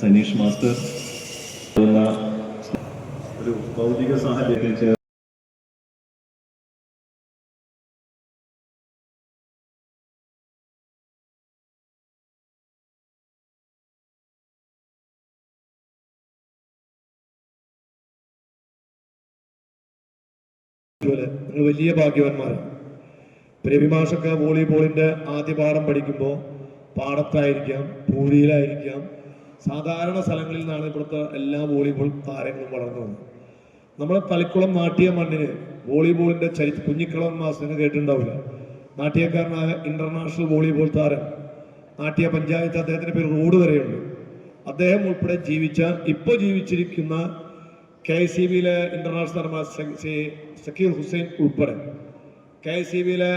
Saneesh master. എന്ന ഒരു ഭൗതിക സാഹചര്യത്തിൽ നിങ്ങൾ വലിയ ഭാഗ്യവാന്മാരാണ്. പ്രഭിഭാഷക്ക് വോളിബോളിന്റെ ആദ്യ പാഠം പഠിക്കുമ്പോൾ പാടത്തായിരിക്കാം പൂഴിയിലായിരിക്കാം സാധാരണ സ്ഥലങ്ങളിൽ നിന്നാണ് ഇവിടുത്തെ എല്ലാ വോളിബോൾ താരങ്ങളും വളർന്നു വന്നത്. നമ്മളെ തളിക്കുളം നാട്ടിയ മണ്ണിന് വോളിബോളിന്റെ ചരിത്ര കുഞ്ഞിക്കളം മാസം കേട്ടിട്ടുണ്ടാവില്ല. നാട്യക്കാരനായ ഇന്റർനാഷണൽ വോളിബോൾ താരം നാട്ടിയ പഞ്ചായത്ത് അദ്ദേഹത്തിന്റെ പേര് റോഡ് വരെയുണ്ട്. അദ്ദേഹം ഉൾപ്പെടെ ജീവിച്ച ഇപ്പോൾ ജീവിച്ചിരിക്കുന്ന കെ സി ബിയിലെ ഇന്റർനാഷണൽ താരമായ സക്കീർ ഹുസൈൻ ഉൾപ്പെടെ. കെ സി ബിയിലെ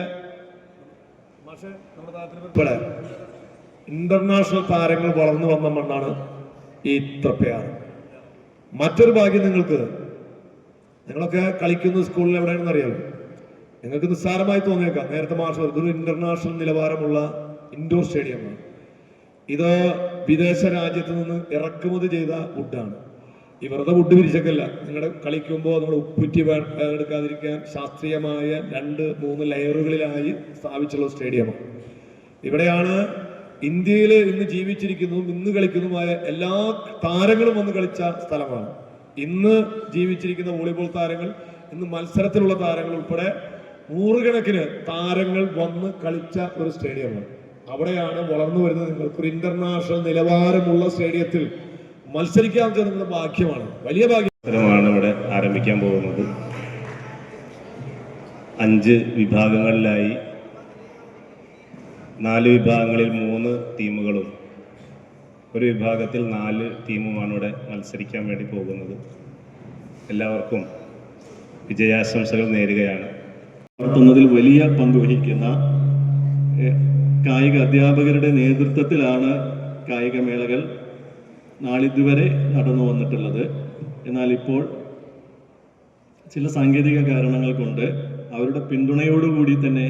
ഉൾപ്പെടെ. ഇന്റർനാഷണൽ താരങ്ങൾ വളർന്നു വന്ന മണ്ണാണ് ഈ തൃപ്പയാർ. മറ്റൊരു ഭാഗ്യം നിങ്ങൾക്ക്. നിങ്ങളൊക്കെ കളിക്കുന്ന സ്കൂളിൽ എവിടെയാണെന്ന് അറിയാമോ? നിങ്ങൾക്ക് നിസ്സാരമായി തോന്നിയേക്കാം. നേരത്തെ മാർച്ച് ഇതൊരു ഇന്റർനാഷണൽ നിലവാരമുള്ള ഇൻഡോർ സ്റ്റേഡിയമാണ് ഇത് വിദേശ രാജ്യത്ത് നിന്ന് ഇറക്കുമതി ചെയ്ത വുഡാണ് വെറുതെ വുഡ് പിരിച്ചൊക്കെയല്ല നിങ്ങളുടെ കളിക്കുമ്പോൾ നമ്മൾ ഉപ്പുറ്റി എടുക്കാതിരിക്കാൻ ശാസ്ത്രീയമായ രണ്ട് മൂന്ന് ലെയറുകളിലായി സ്ഥാപിച്ചുള്ള സ്റ്റേഡിയമാണ് ഇവിടെയാണ് ഇന്ത്യയിൽ ഇന്ന് ജീവിച്ചിരിക്കുന്നതും ഇന്ന് കളിക്കുന്നതുമായ എല്ലാ താരങ്ങളും വന്ന് കളിച്ച സ്ഥലമാണ്. ഇന്ന് ജീവിച്ചിരിക്കുന്ന വോളിബോൾ താരങ്ങൾ ഇന്ന് മത്സരത്തിലുള്ള താരങ്ങൾ ഉൾപ്പെടെ നൂറുകണക്കിന് താരങ്ങൾ വന്ന് കളിച്ച ഒരു സ്റ്റേഡിയമാണ്. അവിടെയാണ് വളർന്നു വരുന്നത് നിങ്ങൾക്ക് ഒരു ഇന്റർനാഷണൽ നിലവാരമുള്ള സ്റ്റേഡിയത്തിൽ മത്സരിക്കാൻ നിങ്ങളുടെ ഭാഗ്യമാണ്. വലിയ ഭാഗ്യമാണ് ഇവിടെ ആരംഭിക്കാൻ പോകുന്നത്. അഞ്ച് വിഭാഗങ്ങളിലായി നാല് വിഭാഗങ്ങളിൽ മൂന്ന് ടീമുകളും. ഒരു വിഭാഗത്തിൽ നാല് ടീമുമാണ് ഇവിടെ മത്സരിക്കാൻ വേണ്ടി പോകുന്നത്. എല്ലാവർക്കും വിജയാശംസകൾ നേരുകയാണ്. നടത്തുന്നതിൽ വലിയ പങ്ക് വഹിക്കുന്ന ഏഹ്, കായിക അധ്യാപകരുടെ നേതൃത്വത്തിലാണ് കായികമേളകൾ നാളിതുവരെ നടന്നു വന്നിട്ടുള്ളത്. എന്നാൽ ഇപ്പോൾ ചില സാങ്കേതിക കാരണങ്ങൾ കൊണ്ട് അവരുടെ പിന്തുണയോടുകൂടി തന്നെ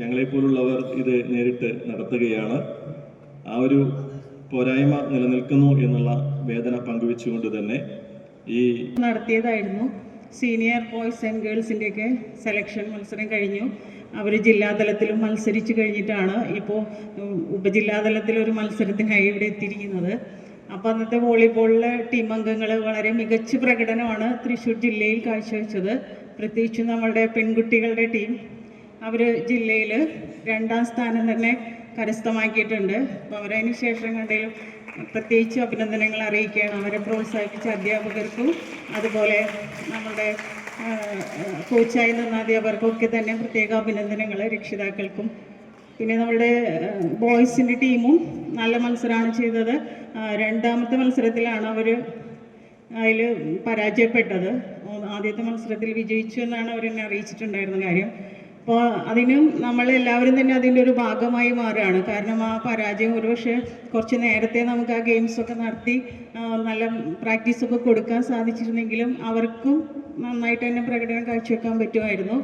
ഞങ്ങളെപ്പോലുള്ളവർ ഇത് നേരിട്ട് നടത്തുകയാണ്. ആ ഒരു പോരായ്മ നിലനിൽക്കുന്നു എന്നുള്ള വേദന പങ്കുവെച്ചുകൊണ്ട് തന്നെ ഈ നടത്തിയതായിരുന്നു. സീനിയർ ബോയ്സ് ആൻഡ് ഗേൾസിന്റെയൊക്കെ സെലക്ഷൻ മത്സരം കഴിഞ്ഞു. അവർ ജില്ലാതലത്തിലും മത്സരിച്ചു കഴിഞ്ഞിട്ടാണ് ഇപ്പോൾ ഉപജില്ലാതലത്തിലൊരു മത്സരത്തിനായി ഇവിടെ എത്തിയിരിക്കുന്നത്. അപ്പോൾ അന്നത്തെ വോളിബോളിലെ ടീം അംഗങ്ങൾ വളരെ മികച്ച പ്രകടനമാണ് തൃശ്ശൂർ ജില്ലയിൽ കാഴ്ചവെച്ചത്. പ്രത്യേകിച്ച് നമ്മളുടെ പെൺകുട്ടികളുടെ ടീം. അവർ ജില്ലയിൽ രണ്ടാം സ്ഥാനം തന്നെ കരസ്ഥമാക്കിയിട്ടുണ്ട്. അപ്പോൾ അവരതിന് ശേഷം കണ്ടെങ്കിലും പ്രത്യേകിച്ച് അഭിനന്ദനങ്ങൾ അറിയിക്കുകയാണ്. അവരെ പ്രോത്സാഹിപ്പിച്ച അധ്യാപകർക്കും അതുപോലെ നമ്മുടെ കോച്ചായി നിന്ന അധ്യാപകർക്കൊക്കെ തന്നെ പ്രത്യേക അഭിനന്ദനങ്ങൾ രക്ഷിതാക്കൾക്കും. പിന്നെ നമ്മുടെ ബോയ്സിന്റെ ടീമും നല്ല മത്സരമാണ് ചെയ്തത്. രണ്ടാമത്തെ മത്സരത്തിലാണ് അവർ അതിൽ പരാജയപ്പെട്ടത്. ആദ്യത്തെ മത്സരത്തിൽ വിജയിച്ചു എന്നാണ് അവരെന്നെ അറിയിച്ചിട്ടുണ്ടായിരുന്ന കാര്യം. അപ്പോൾ അതിനും നമ്മളെല്ലാവരും തന്നെ അതിന്റെ ഒരു ഭാഗമായി മാറുകയാണ്. കാരണം ആ പരാജയം ഒരുപക്ഷെ കുറച്ച് നേരത്തെ നമുക്ക് ആ ഗെയിംസൊക്കെ നടത്തി നല്ല പ്രാക്ടീസൊക്കെ കൊടുക്കാൻ സാധിച്ചിരുന്നെങ്കിലും അവർക്കും നന്നായിട്ട് തന്നെ പ്രകടനം കാഴ്ചവെക്കാൻ പറ്റുമായിരുന്നു.